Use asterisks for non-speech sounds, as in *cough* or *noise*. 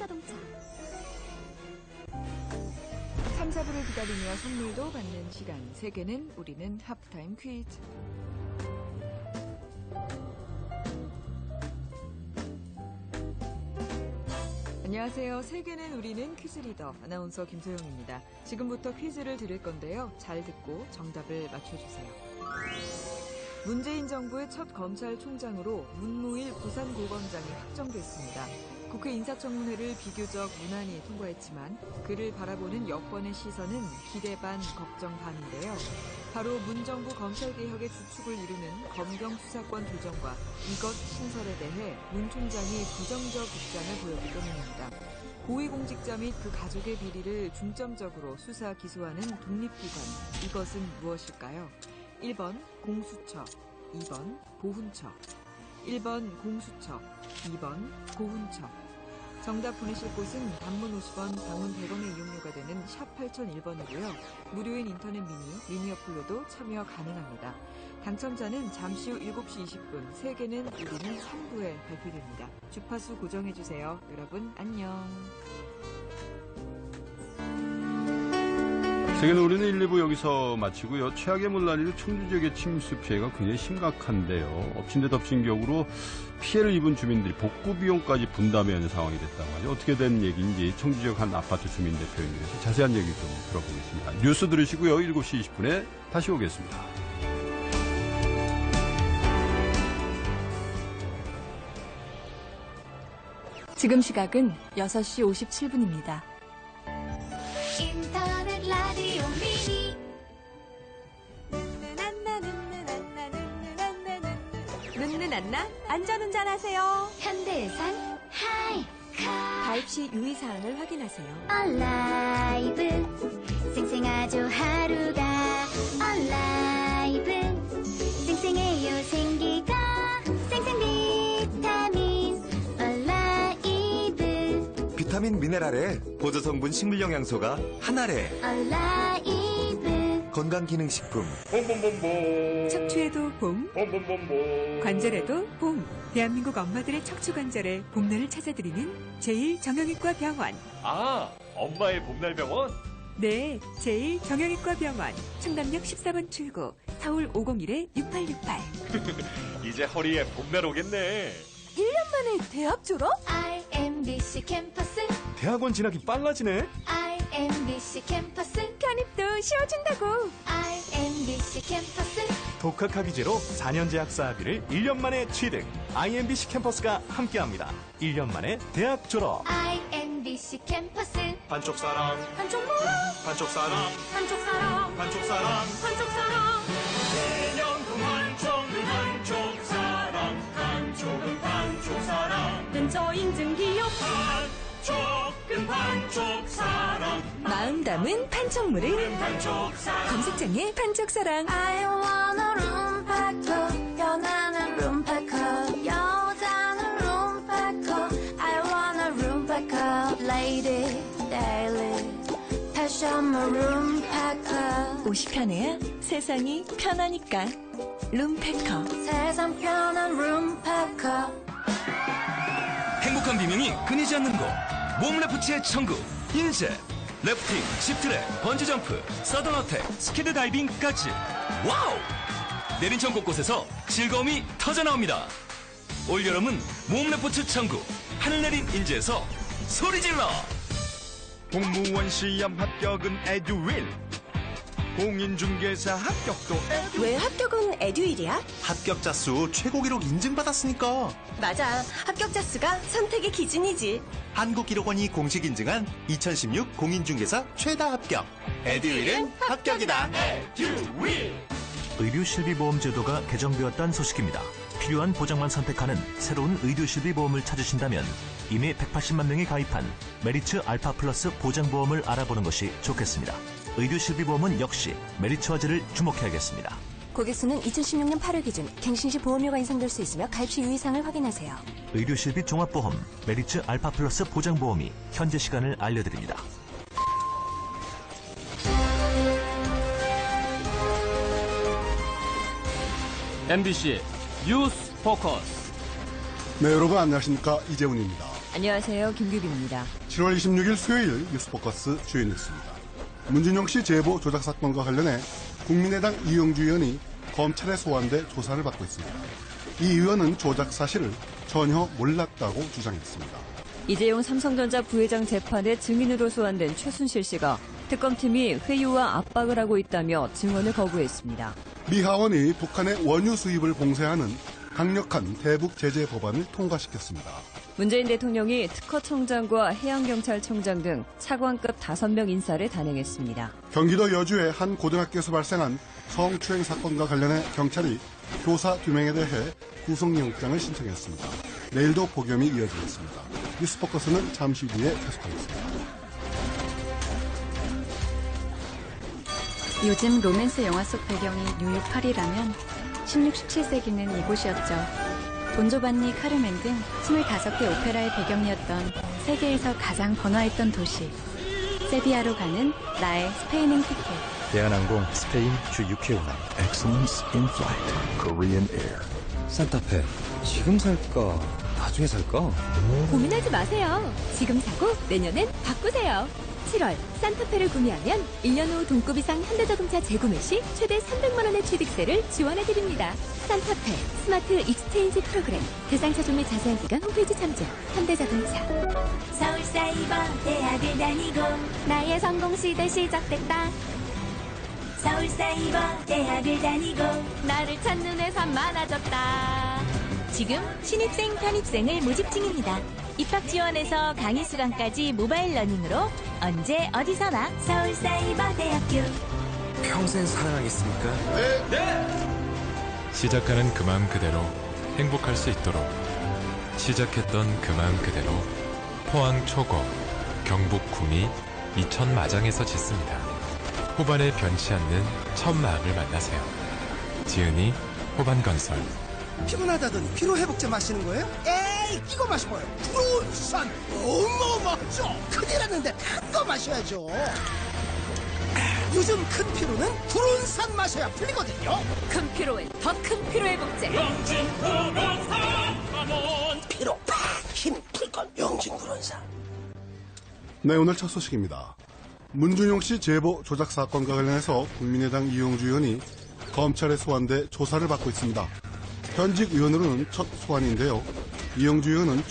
현대자동차. 3, 4부를 기다리며 선물도 받는 시간. 세계는 우리는 하프타임 퀴즈. 안녕하세요. 세계는 우리는 퀴즈 리더 아나운서 김소영입니다. 지금부터 퀴즈를 드릴 건데요. 잘 듣고 정답을 맞춰주세요. 문재인 정부의 첫 검찰총장으로 문무일 부산고검장이 확정됐습니다. 국회 인사청문회를 비교적 무난히 통과했지만 그를 바라보는 여권의 시선은 기대 반, 걱정 반인데요. 바로 문 정부 검찰개혁의 주축을 이루는 검경 수사권 조정과 이것 신설에 대해 문 총장이 부정적 입장을 보였기 때문입니다. 고위공직자 및 그 가족의 비리를 중점적으로 수사 기소하는 독립기관 이것은 무엇일까요? 1번 공수처, 2번 보훈처, 1번 공수처, 2번 보훈처. 정답 보내실 곳은 단문 50원, 장문 100원의 이용료가 되는 샵 8001번이고요. 무료인 인터넷 미니, 미니 어플로도 참여 가능합니다. 당첨자는 잠시 후 7시 20분, 세계는 우리는 3부에 발표됩니다. 주파수 고정해주세요. 여러분, 안녕. 세계는 우리는 1, 2부 여기서 마치고요. 최악의 물난이로 청주 지역의 침수 피해가 굉장히 심각한데요. 엎친 데 덮친 격으로 피해를 입은 주민들이 복구 비용까지 분담해야 하는 상황이 됐다고 하죠. 어떻게 된 얘기인지 청주 지역 한 아파트 주민 대표 연결해서 자세한 얘기 좀 들어보겠습니다. 뉴스 들으시고요. 7시 20분에 다시 오겠습니다. 지금 시각은 6시 57분입니다. 안나? 안전운전 하세요. 현대해상 하이카. 가입 시 유의사항을 확인하세요. 얼라이브. 쌩쌩하죠 하루가. 얼라이브. 쌩쌩해요 생기가. 쌩쌩 비타민. 얼라이브. 비타민 미네랄에 보조 성분 식물 영양소가 하나래 얼라이브 건강기능식품 척추에도 봄, 관절에도 봄. 대한민국 엄마들의 척추 관절에 봄날을 찾아드리는 제일 정형외과 병원. 아, 엄마의 봄날 병원? 네, 제일 정형외과 병원. 충남역 14번 출구. 서울 501-6868. *laughs* 이제 허리에 봄날 오겠네. 만에 대학 졸업? IMBC 캠퍼스 대학원 진학이 빨라지네 IMBC 캠퍼스 쉬워준다고. IMBC 캠퍼스. 독학학위 제로 4년제 학사학위를 1년 만에 취득. IMBC 캠퍼스가 함께합니다. 1년 만에 대학 졸업. IMBC 캠퍼스. 반쪽 사랑, 한쪽 뭐? 반쪽 사랑, 한쪽 사랑 반쪽 사랑. 한쪽 사랑 근처 인증 기업. room packer 연하 는 room packer 여자는 room packer I want a room packer lady daily passion my room packer 옷이 편해야 세상이 편하니까. 룸패커. 세상 편한 room packer 행복한 비명이 끊이지 않는 곳. 몸레프트의 천국. 인제. 래프팅, 집트랙, 번지점프, 서든어택, 스키드 다이빙까지. 와우! 내린천 곳곳에서 즐거움이 터져나옵니다. 올여름은 몸레프트 천국. 하늘내린 인제에서 소리질러! 공무원 시험 합격은 에듀윌 공인중개사 합격도 에듀 왜 합격은 에듀일이야? 합격자 수 최고 기록 인증받았으니까. 맞아. 합격자 수가 선택의 기준이지. 한국기록원이 공식 인증한 2016 공인중개사 최다 합격. 에듀윌은 합격이다. 의료실비보험 제도가 개정되었다는 소식입니다. 필요한 보장만 선택하는 새로운 의료실비보험을 찾으신다면 이미 180만 명이 가입한 메리츠 알파 플러스 보장보험을 알아보는 것이 좋겠습니다. 의료실비보험은 역시 메리츠 화제를 주목해야겠습니다. 고객수는 2016년 8월 기준 갱신 시 보험료가 인상될 수 있으며 가입 시 유의사항을 확인하세요. 의료실비 종합보험 메리츠 알파 플러스 보장보험이 현재 시간을 알려드립니다. MBC 뉴스 포커스. 네, 여러분 안녕하십니까. 이재훈입니다. 안녕하세요. 김규빈입니다. 7월 26일 수요일 뉴스 포커스 주요 뉴스입니다. 문준용 씨 제보 조작 사건과 관련해 국민의당 이용주 의원이 검찰에 소환돼 조사를 받고 있습니다. 이 의원은 조작 사실을 전혀 몰랐다고 주장했습니다. 이재용 삼성전자 부회장 재판에 증인으로 소환된 최순실 씨가 특검팀이 회유와 압박을 하고 있다며 증언을 거부했습니다. 미 하원이 북한의 원유 수입을 봉쇄하는 강력한 대북 제재 법안을 통과시켰습니다. 문재인 대통령이 특허청장과 해양경찰청장 등 차관급 5명 인사를 단행했습니다. 경기도 여주의 한 고등학교에서 발생한 성추행 사건과 관련해 경찰이 교사 두 명에 대해 구속영장을 신청했습니다. 내일도 복염이 이어지겠습니다. 뉴스포커스는 잠시 뒤에 계속하겠습니다. 요즘 로맨스 영화 속 배경이 뉴욕 파리라면 16, 17세기는 이곳이었죠. 돈조반니 카르멘 등 25개 오페라의 배경이었던 세계에서 가장 번화했던 도시. 세비야로 가는 나의 스페인행 티켓. 대한항공 스페인 주 6회 운항 Excellence in Flight Korean Air 산타페 지금 살까 나중에 살까 고민하지 마세요. 지금 사고 내년엔 바꾸세요. 7월 산타페를 구매하면 1년 후 동급 이상 현대자동차 재구매 시 최대 300만 원의 취득세를 지원해 드립니다. 산타페 스마트 익스체인지 프로그램 대상 차종 및 자세한 기간 홈페이지 참조. 현대자동차. 서울 사이버 대학을 다니고 나의 성공 시대 시작됐다. 서울 사이버 대학을 다니고 나를 찾는 회사 많아졌다. 지금 신입생 편입생을 모집 중입니다. 입학 지원에서 강의 수강까지 모바일 러닝으로 언제 어디서나 서울사이버대학교 평생 사랑하겠습니까? 시작하는 그 마음 그대로 행복할 수 있도록 시작했던 그 마음 그대로 포항 초거 경북 구미 이천 마장에서 짓습니다. 호반에 변치 않는 첫 마음을 만나세요. 지은이 호반건설 피곤하다더니 피로 회복제 마시는 거예요? 에 이 이거 마셔봐요 프론산 어마어마하죠 큰일 났는데 큰 거 마셔야죠 요즘 큰 피로는 프론산 마셔야 풀리거든요 큰 피로엔 더 큰 피로회복제. 피로 팍 힘 풀건 영진 프론산 네, 오늘 첫 소식입니다. 문준용 씨 제보 조작 사건과 관련해서 국민의당 이용주 의원이 검찰에 소환돼 조사를 받고 있습니다. 현직 의원으로는 첫 소환인데요. 이용주 의원은